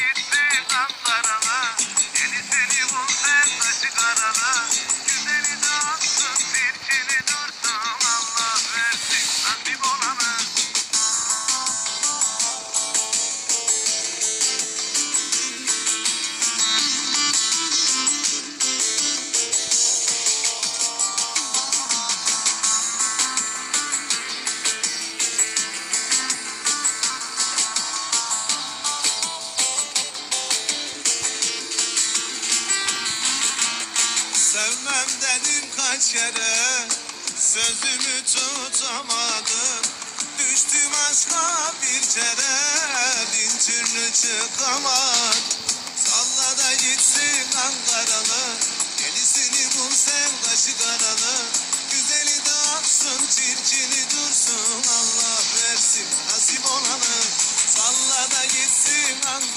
Ankara'la Yenisini Sevmem dedim kaç kere Sözümü tutamadım. Düştüm aşka bir kere Bin türlü çıkamadım. Salla da gitsin Ankaralı Yenisini bul sen kaşı karalı. Güzeli dağıtsın çirkini dursun Allah versin nasip olanı. Salla da gitsin Ankaralı